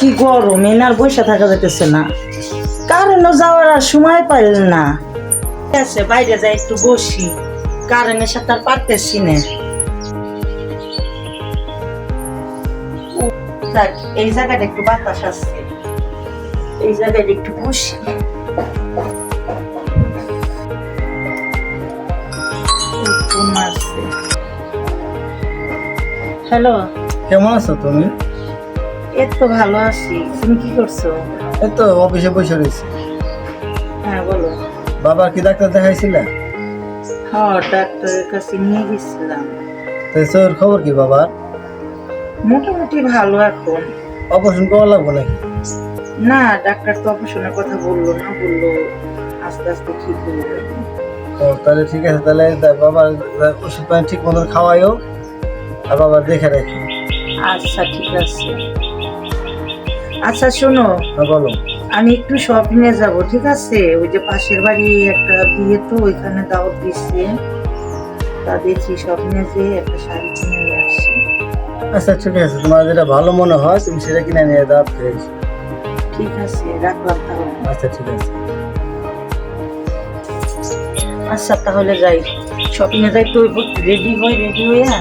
কি গরম এনার বসে থাকা যেতেছে না। কারেন্টও যাওয়ার আর সময় পাইলেন না। ঠিক আছে, বাইরে যাই, একটু বসি। কারেন্টের সাথে আর পারতেছি না। এই জায়গাটা একটু বাতাস আছে। এই জায়গায় একটু বসি। হ্যালো? কেমন আছো তুমি? এই তো ভালো আছি তুমি কি করছ? এই তো অফিসে বসে রয়েছি। হ্যাঁ বলো। বাবা কি ডাক্তার দেখাইছিলে? হ্যাঁ ডাক্তারের কাছে নিয়ে গেছিলাম। তো তোর খবর কি বাবার মোটামুটি ভালো এখন। অপারেশন করা লাগবো নাকি? না ডাক্তার তো অপারেশনের কথা বলল না বলল আস্তে আস্তে ঠিক হয়ে যাবে। ও তাহলে ঠিক আছে তাহলে বাবার ওষুধ পানি ঠিক মতো খাওয়াইও আর বাবার দেখে রাখি। আচ্ছা ঠিক আছে। আচ্ছা শোনো। হ্যাঁ বলো। আমি একটু শপিং এ যাব ঠিক আছে? ওই যে পাশের বাড়ি একটা বিয়ে তো ওইখানে দাওয়াত দিচ্ছে তা দেখি শপিং এ যেয়ে একটা শাড়ি কিনে নিয়ে আসি। আচ্ছা ঠিক আছে। তোমার যেটা ভালো মনে হয় তুমি সেটা কিনে নিয়ে দাও খেয়ে ঠিক আছে রাখলাম তাহলে। আচ্ছা ঠিক আছে। আচ্ছা তাহলে যাই। শপিং এ যাই তো রেডি হই রেডি হইয়া?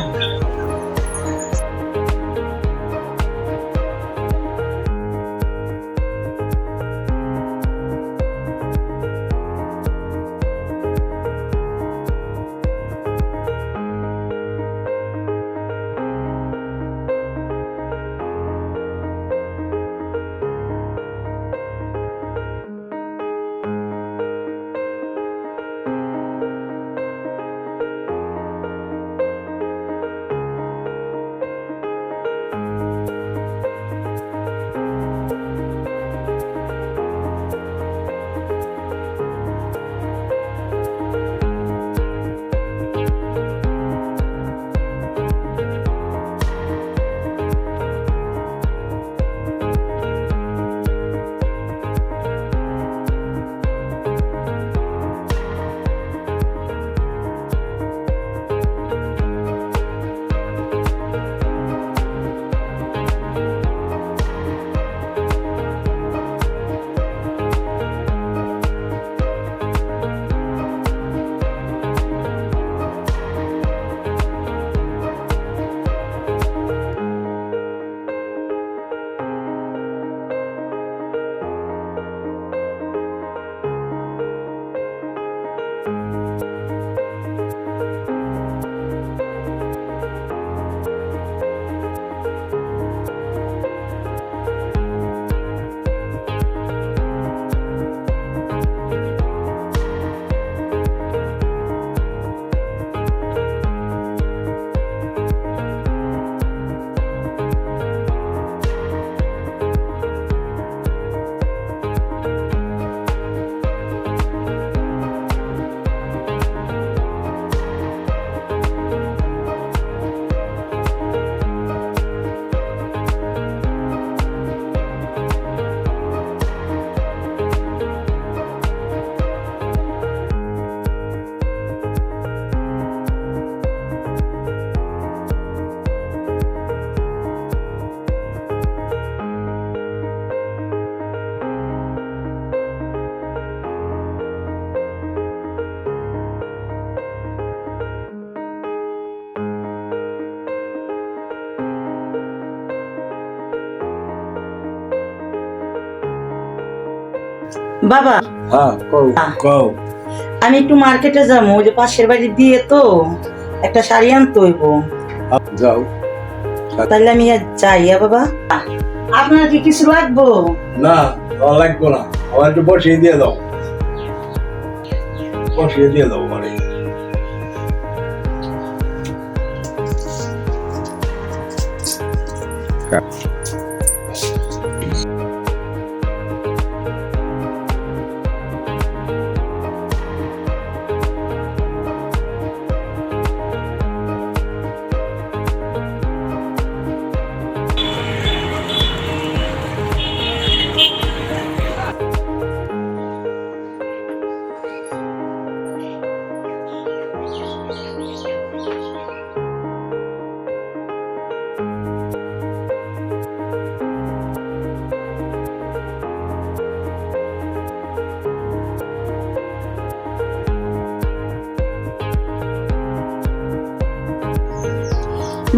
বাবা। হ্যাঁ কও কও। আমি একটু মার্কেটে যাব ওই যে পাশের বাড়ি দিয়ে তো একটা শাড়ি আনতে হইব। যাও। তাহলে আমি আর যাই বাবা? আপনার কি কিছু লাগবো? না আমার লাগবো না। আমার একটু বসিয়ে দিয়ে দাও। বসিয়ে দিয়ে দাও মানে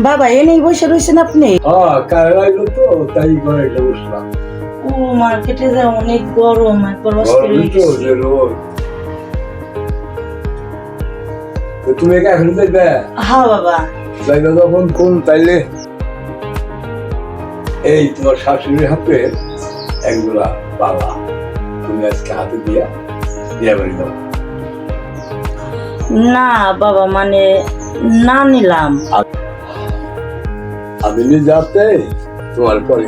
বাবা এনেই বসে রয়েছেন আপনি? হ্যাঁ কার আইলো তো তাই করে বসলাম। ও মার্কেটে যা অনেক গরম একবার অস্থির হয়ে গেছি। যে রোদ। তো তুমি একা এখন যাইবে? হ্যাঁ বাবা। যাইবে তখন কোন তাইলে? এই তোমার শাশুড়ির হাতে একজোড়া বাবা। তুমি আজকে হাতে দিয়া দিয়া বাড়ি দাও। না বাবা মানে না নিলাম। আমি যাতে তোমার পরে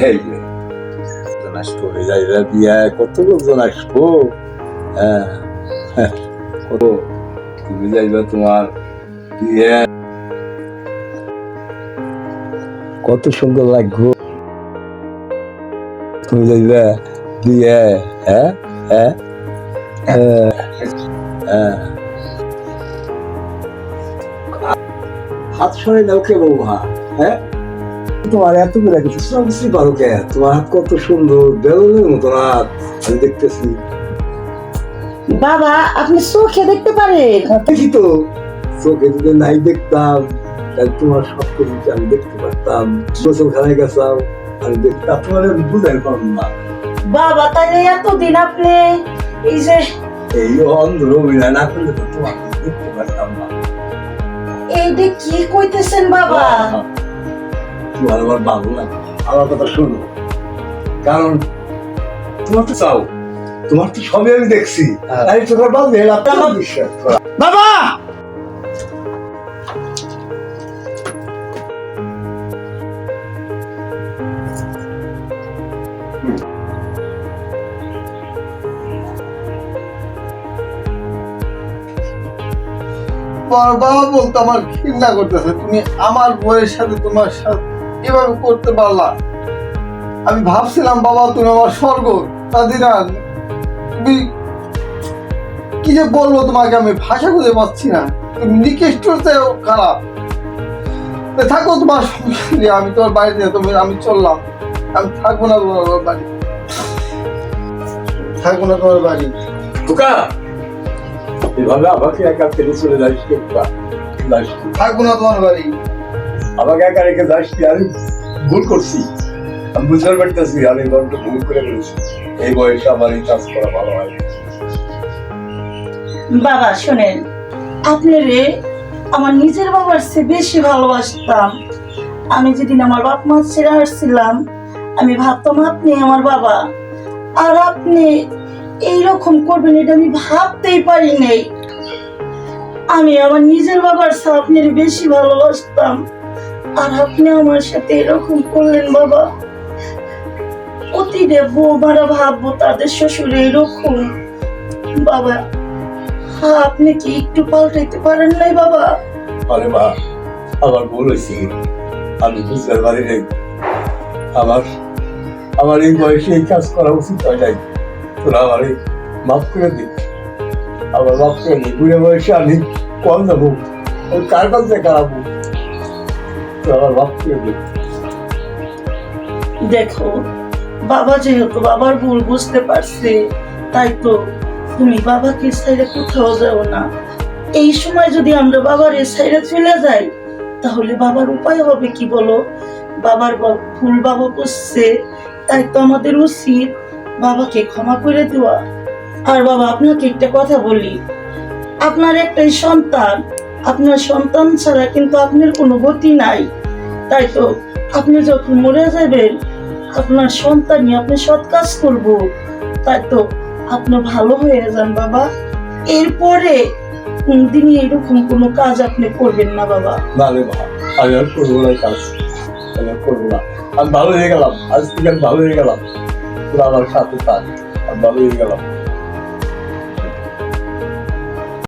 এই কত লোকজন আসব হ্যাঁ হ্যাঁ, কত? তুমি যাইবে তোমার বিয়ে কত সুন্দর লাগবো। তুমি যাইবে বিয়ে হ্যাঁ হ্যাঁ হ্যাঁ। হাত সরে দাও কে বৌমা হ্যাঁ? তোমার এত করে কিছু শ্রাবশ্রী পারো কে? তোমার হাত কত সুন্দর বেলুনের মতন হাত। আমি দেখতেছি। বাবা আপনি চোখে দেখতে পারেন। দেখি তো। চোখে যদি নাই দেখতাম তাহলে তোমার সব কিছু আমি দেখতে পারতাম। গোসল খানায় গেছাও আমি দেখতাম। তোমার বুঝাই পারলাম না বাবা তাইলে এতদিন আপনি এই যে এই অন্ধ না করলে তো তোমাকে দেখতে পারতাম না এইটা কি কইতেছেন বাবা? তোমার আমার ভালো না আমার কথা শুনো কারণ তোমার তো চাও তোমার তো সবই আমি দেখছি আরে তোমার করা বাবা! তোমার বাবা বলতে আমার ঘৃণা করতেছে। তুমি আমার বউয়ের সাথে তোমার সাথে এভাবে করতে পারলা। আমি ভাবছিলাম বাবা তুমি আমার স্বর্গ। তাদিনা তুমি কি যে বলব তোমাকে আমি ভাষা খুঁজে পাচ্ছি না। তুমি নিকৃষ্টতেও খারাপ। তো থাকো তোমার নেই, আমি তোমার বাড়িতে তুমি আমি চললাম। আমি থাকব না তোমার বাড়ি। থাকব না তোমার বাড়ি। এভাবে আমাকে একা ফেলে চলে যাস। থাকব না তোমার বাড়ি। আমাকে একা রেখে যাস। আমি ভুল করছি। আমি বুঝতে পারতেছি আমি বড্ড ভুল করে ফেলেছি। এই বয়সে আমার এই কাজ করা ভালো হয় বাবা শোনেন আপনারে আমার নিজের বাবার চেয়ে বেশি ভালোবাসতাম। আমি যেদিন আমার বাপ মা ছেড়ে আসছিলাম আমি ভাবতাম আপনি আমার বাবা। আর আপনি এইরকম করবেন এটা আমি ভাবতেই পারি নাই। আমি আমার নিজের বাবার আপনার বেশি ভালোবাসতাম। আর আপনি আমার সাথে এরকম করলেন বাবা। অতীতে বৌমারা ভাববো, তাদের শ্বশুর এরকম। বাবা, আপনি কি একটু পাল্টাইতে পারেন নাই বাবা? আরে মা, আমার ভুল হয়েছে। আমি বুঝতে পারি নাই। আমার আমার এই বয়সে এই কাজ করা উচিত হয় নাই। দেখো, বাবা যেহেতু বাবার ভুল বুঝতে পারছে, তাই তো তুমি বাবাকে সাইডে কোথাও যাও না। এই সময় যদি আমরা বাবার এই সাইডে চলে যাই, তাহলে বাবার উপায় হবে কি বলো? বাবার ভুল বাবা বুঝছে, তাই তো আমাদের উচিত বাবাকে ক্ষমা করে দেওয়া। আর বাবা, আপনাকে একটা কথা বলি। আপনার একটাই সন্তান। আপনার সন্তান ছাড়া কিন্তু আপনার কোনো গতি নাই। তাই তো আপনি যখন মরে যাবেন, আপনার সন্তানই আপনি সৎ কাজ করব। তাই তো আপনি ভালো হয়ে যান বাবা। এরপরে কোনদিনই এরকম কোনো কাজ আপনি করবেন না বাবা। রে মা আমি আর করব না কাজ। আমি আর করব না। আমি ভালো হয়ে গেলাম, আজ থেকে আমি ভালো হয়ে গেলাম। তোরা আমার সাথে থাক আমি গেলাম।